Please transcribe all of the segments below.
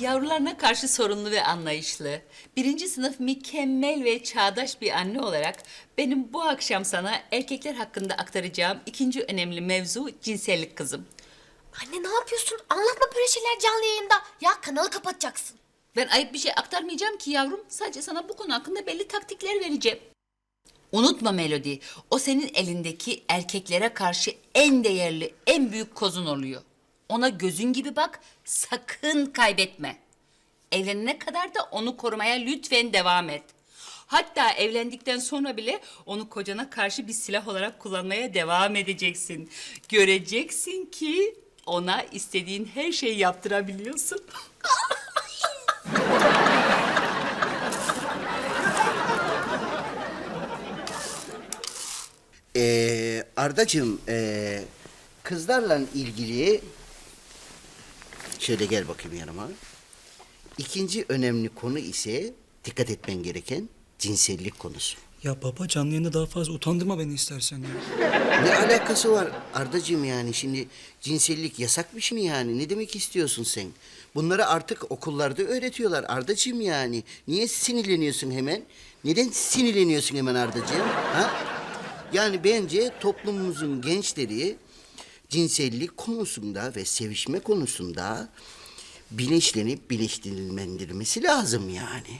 Yavrularına karşı sorumlu ve anlayışlı, birinci sınıf mükemmel ve çağdaş bir anne olarak benim bu akşam sana erkekler hakkında aktaracağım ikinci önemli mevzu cinsellik kızım. Anne ne yapıyorsun? Anlatma böyle şeyler canlı yayında. Ya kanalı kapatacaksın. Ben ayıp bir şey aktarmayacağım ki yavrum. Sadece sana bu konu hakkında belli taktikler vereceğim. Unutma Melody, o senin elindeki erkeklere karşı en değerli, en büyük kozun oluyor. Ona gözün gibi bak, sakın kaybetme. Evlenene kadar da onu korumaya lütfen devam et. Hatta evlendikten sonra bile onu kocana karşı bir silah olarak kullanmaya devam edeceksin. Göreceksin ki ona istediğin her şeyi yaptırabiliyorsun. Ee, Ardacığım, ee, kızlarla ilgili... Şöyle gel bakayım yanıma. İkinci önemli konu ise dikkat etmen gereken cinsellik konusu. Ya baba canlı yayında daha fazla utandırma beni istersen ya. Ne alakası var Ardacığım yani şimdi cinsellik yasakmış mı yani? Ne demek istiyorsun sen? Bunları artık okullarda öğretiyorlar Ardacığım yani. Niye sinirleniyorsun hemen? Neden sinirleniyorsun hemen Ardacığım? Ha? Yani bence toplumumuzun gençleri cinsellik konusunda ve sevişme konusunda bilinçlenip bilinçlendirilmesi lazım yani.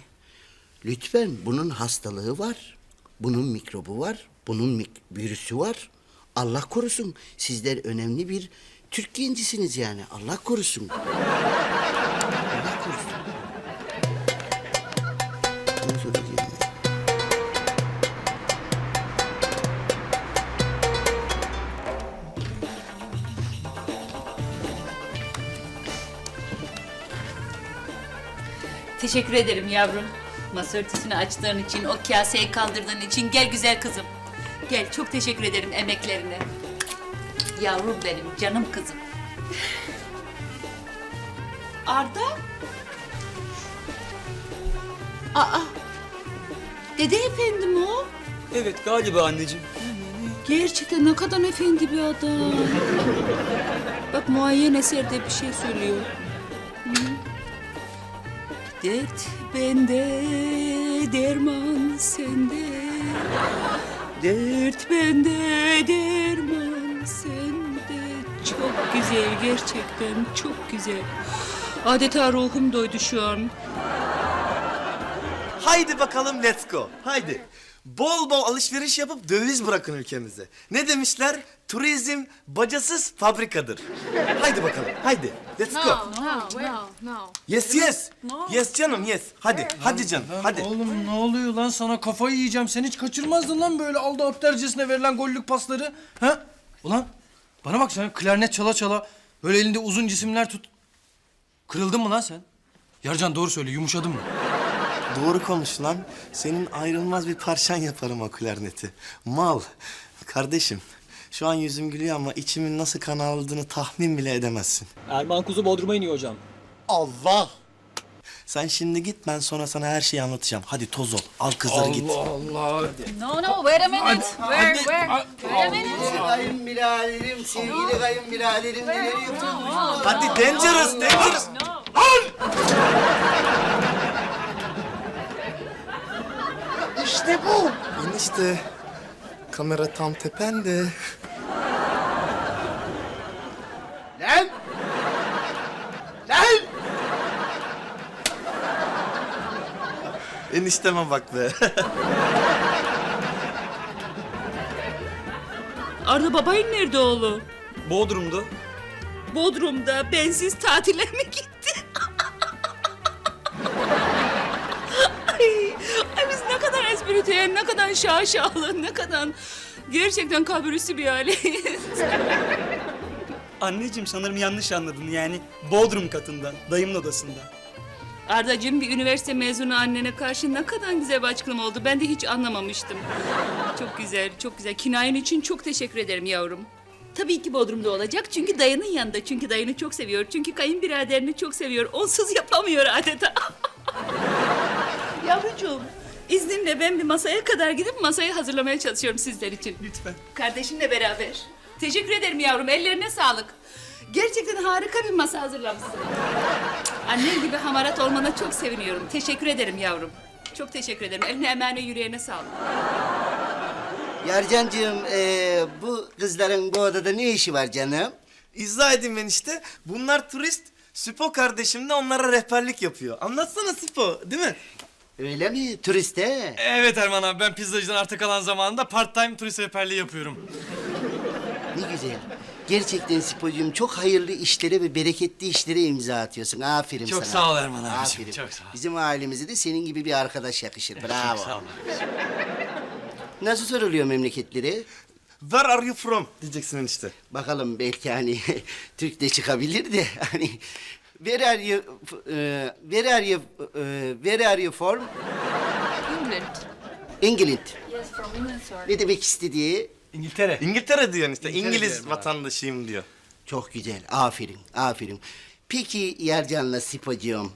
Lütfen bunun hastalığı var. Bunun mikrobu var. Bunun mik- virüsü var. Allah korusun. Sizler önemli bir Türk gencisiniz yani. Allah korusun. Teşekkür ederim yavrum. Masa örtüsünü açtığın için, o kaseyi kaldırdığın için. Gel güzel kızım. Gel, çok teşekkür ederim emeklerine. Yavrum benim, canım kızım. Arda? Aa, dede efendim o. Evet galiba anneciğim. Gerçekten ne kadar efendi bir adam. Bak muayyen eserde bir şey söylüyor. Dert bende, derman sende. Dert bende, derman sende. Çok güzel, gerçekten çok güzel. Adeta ruhum doydu şu an. Haydi bakalım let's go. Haydi. Bol bol alışveriş yapıp döviz bırakın ülkemize. Ne demişler? Turizm bacasız fabrikadır. Haydi bakalım. Haydi. Let's go. No, no, no. Yes yes. Yes canım yes. Hadi. Hadi canım. Hadi. Oğlum ne oluyor lan sana kafayı yiyeceğim. Sen hiç kaçırmazdın lan böyle aldı aptercesine verilen gollük pasları. Ha? Ulan bana bak sen klarnet çala çala böyle elinde uzun cisimler tut. Kırıldın mı lan sen? Yarcan doğru söyle yumuşadın mı? Doğru konuş lan. Senin ayrılmaz bir parçan yaparım o klarneti. Mal. Kardeşim. Şu an yüzüm gülüyor ama içimin nasıl kan aldığını tahmin bile edemezsin. Erman Kuzu Bodrum'a iniyor hocam. Allah. Sen şimdi git ben sonra sana her şeyi anlatacağım. Hadi toz ol. Al kızları git. Allah. No, no, wait a minute. Where, where? Wait a minute. Kayınbiraderim, sevgili kayınbiraderim neler yapıyorsun? Hadi dangerous, dangerous. İşte bu. Enişte kamera tam tepende. Lan! Lan! Enişteme bak be. Arda babayın nerede oğlum? Bodrum'da. Bodrum'da bensiz tatile mi gitti? ay, ay biz ne kadar espritüel, ne kadar şaşalı, ne kadar gerçekten kabürüsü bir aileyiz. Anneciğim sanırım yanlış anladın yani Bodrum katında, dayımın odasında. Ardacığım bir üniversite mezunu annene karşı ne kadar güzel bir açıklama oldu. Ben de hiç anlamamıştım. Çok güzel, çok güzel. Kinayen için çok teşekkür ederim yavrum. Tabii ki Bodrum'da olacak çünkü dayının yanında. Çünkü dayını çok seviyor. Çünkü kayınbiraderini çok seviyor. Onsuz yapamıyor adeta. Yavrucuğum, izninle ben bir masaya kadar gidip masayı hazırlamaya çalışıyorum sizler için. Lütfen. Kardeşimle beraber. Teşekkür ederim yavrum, ellerine sağlık. Gerçekten harika bir masa hazırlamışsın. Annen gibi hamarat olmana çok seviniyorum. Teşekkür ederim yavrum. Çok teşekkür ederim. Eline emeğine yüreğine sağlık. Yarcancığım ee, bu kızların bu odada ne işi var canım? İzah edeyim ben işte. Bunlar turist. Süpo kardeşim de onlara rehberlik yapıyor. Anlatsana Süpo, değil mi? Öyle mi? Turist he? Evet Erman abi ben pizzacıdan arta kalan zamanında part time turist rehberliği yapıyorum. Ne güzel. Gerçekten Spocuğum çok hayırlı işlere ve bereketli işlere imza atıyorsun. Aferin Çok sana. sağ ol Erman abiciğim, Aferin. çok sağ ol. Bizim ailemize de senin gibi bir arkadaş yakışır. Bravo. Çok sağ ol. Nasıl soruluyor memleketleri? Where are you from diyeceksin enişte. Bakalım belki hani Türk de çıkabilir de hani Where are you e, Where are you e, Where are you from? England. England. Yes, from England, sorry. Ne demek istediği? İngiltere. İngiltere diyor işte. İngiltere İngiliz diyorum abi. vatandaşıyım diyor. Çok güzel. Aferin. Aferin. Peki Yercan'la Sipocuğum.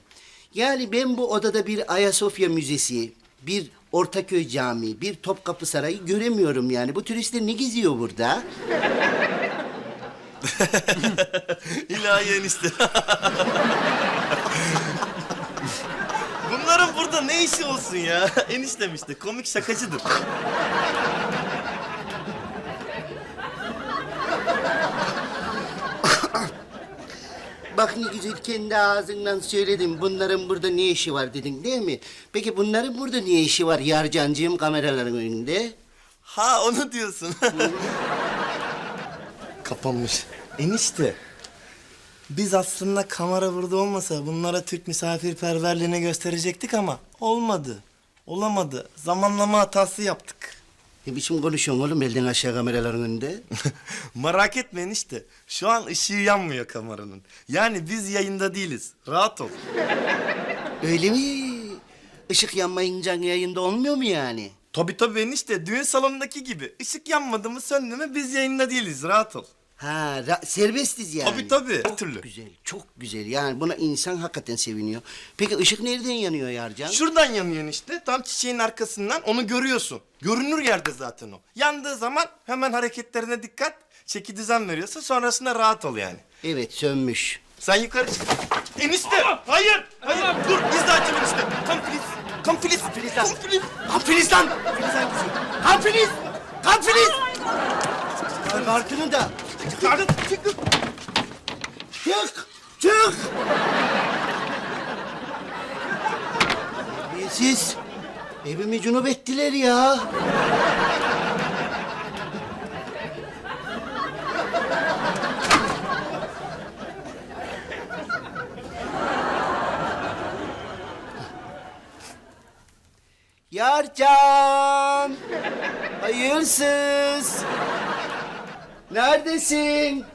Yani ben bu odada bir Ayasofya Müzesi, bir Ortaköy Camii, bir Topkapı Sarayı göremiyorum yani. Bu turistler ne geziyor burada? İlahi enişte. Bunların burada ne işi olsun ya? Eniştem işte komik şakacıdır. Bak ne güzel kendi ağzından söyledim. Bunların burada ne işi var dedin değil mi? Peki bunların burada ne işi var Yarcancığım kameraların önünde? Ha onu diyorsun. Kapanmış. Enişte. Biz aslında kamera burada olmasa bunlara Türk misafirperverliğini gösterecektik ama olmadı. Olamadı. Zamanlama hatası yaptık. Ne biçim konuşuyorsun oğlum elden aşağı kameraların önünde? Merak etme enişte. Şu an ışığı yanmıyor kameranın. Yani biz yayında değiliz. Rahat ol. Öyle mi? Işık yanmayınca yayında olmuyor mu yani? Tabii tabii enişte. Düğün salonundaki gibi. Işık yanmadı mı söndü mü biz yayında değiliz. Rahat ol. Ha, ra- serbestiz yani. Tabii tabii. Her türlü. Güzel, çok güzel. Yani buna insan hakikaten seviniyor. Peki ışık nereden yanıyor Yarcan? Şuradan yanıyor enişte. Tam çiçeğin arkasından onu görüyorsun. Görünür yerde zaten o. Yandığı zaman hemen hareketlerine dikkat. Çeki düzen veriyorsun. Sonrasında rahat ol yani. Evet, sönmüş. Sen yukarı çık. Enişte! Hayır! Hayır! Dur! Biz de açalım enişte. Come please. Come please. Filiz lan. Kan Filiz lan! Filiz hangisi? Kan Filiz! Kan Filiz! Kar Kartını da. Çık! Çık! Çık! Çık! Siz evimi cunup ettiler ya. Yarcan! Hayırsız! Neredesin?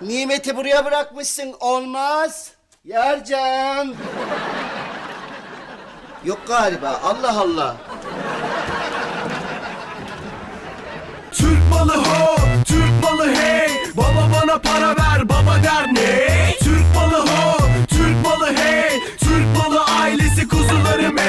Nimeti buraya bırakmışsın. Olmaz. Yarcan. Yok galiba. Allah Allah. Türk malı ho, Türk malı hey Baba bana para